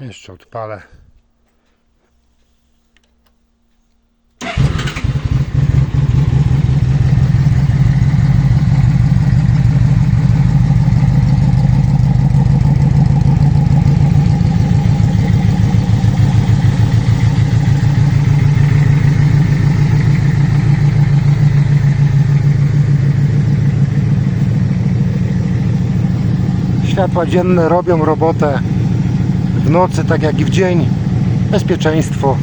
Jeszcze odpalę. Światła dzienne robią robotę w nocy, tak jak i w dzień. Bezpieczeństwo.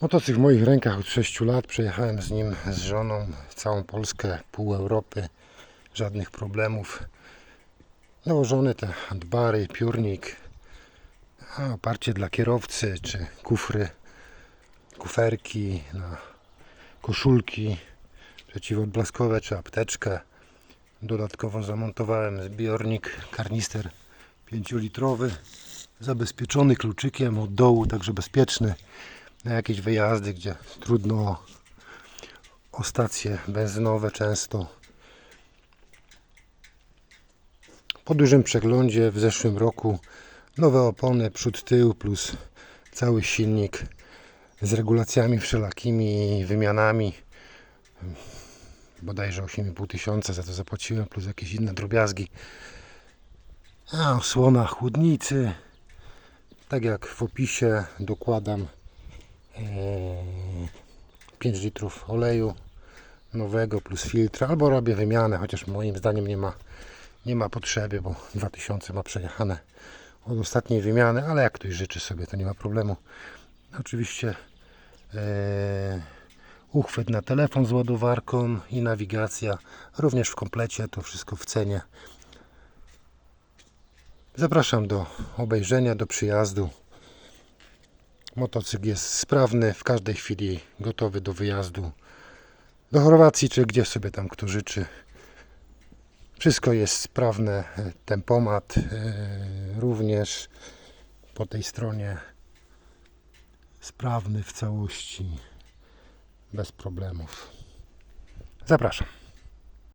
Motocykl w moich rękach od 6 lat. Przejechałem z nim z żoną całą Polskę, pół Europy. Żadnych problemów. Nałożone te handbary, piórnik, a oparcie dla kierowcy, czy kufry, kuferki, na koszulki przeciwodblaskowe, czy apteczkę. Dodatkowo zamontowałem zbiornik, karnister 5-litrowy, zabezpieczony kluczykiem od dołu, także bezpieczny na jakieś wyjazdy, gdzie trudno o, o stacje benzynowe często. Po dużym przeglądzie w zeszłym roku nowe opony przód tył plus cały silnik z regulacjami wszelakimi wymianami. Bodajże 8,5 tysiąca za to zapłaciłem plus jakieś inne drobiazgi. A osłona chłodnicy. Tak jak w opisie dokładam 5 litrów oleju nowego plus filtr, albo robię wymianę, chociaż moim zdaniem nie ma, nie ma potrzeby, bo 2000 ma przejechane od ostatniej wymiany, ale jak ktoś życzy sobie, to nie ma problemu. Oczywiście e, uchwyt na telefon z ładowarką i nawigacja, również w komplecie, to wszystko w cenie. Zapraszam do obejrzenia, do przyjazdu. Motocykl jest sprawny, w każdej chwili gotowy do wyjazdu do Chorwacji, czy gdzie sobie tam kto życzy. Wszystko jest sprawne, e, tempomat e, również po tej stronie sprawny w całości, bez problemów. Zapraszam.